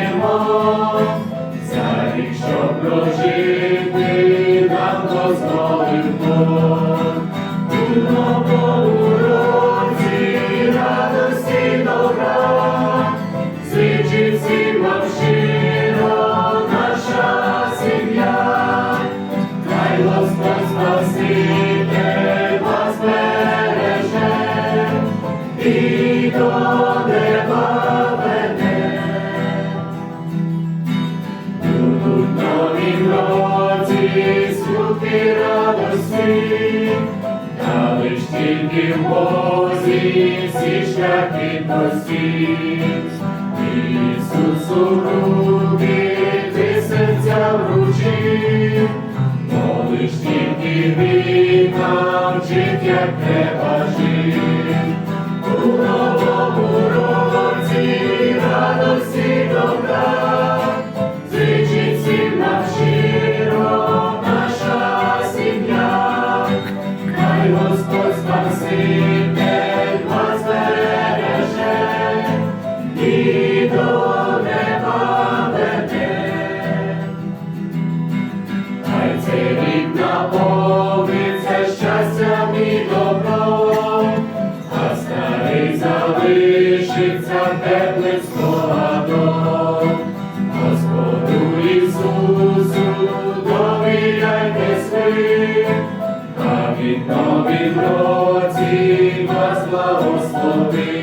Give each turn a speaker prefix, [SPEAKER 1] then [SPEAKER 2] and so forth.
[SPEAKER 1] йдемо, за рік, прожити, нам дозволив у новому році радості добра, звичай всім наша сім'я, хай вас береже і до. Новім році смутки радості, та лиш тільки в Бозі всі шляхи прості. Ісусу руки ти серця вручив, молиш тільки він навчить, як треба жити. теплих спогадом, Господу Ісусу, довіряйтесь ви, а від новій році вас благослови.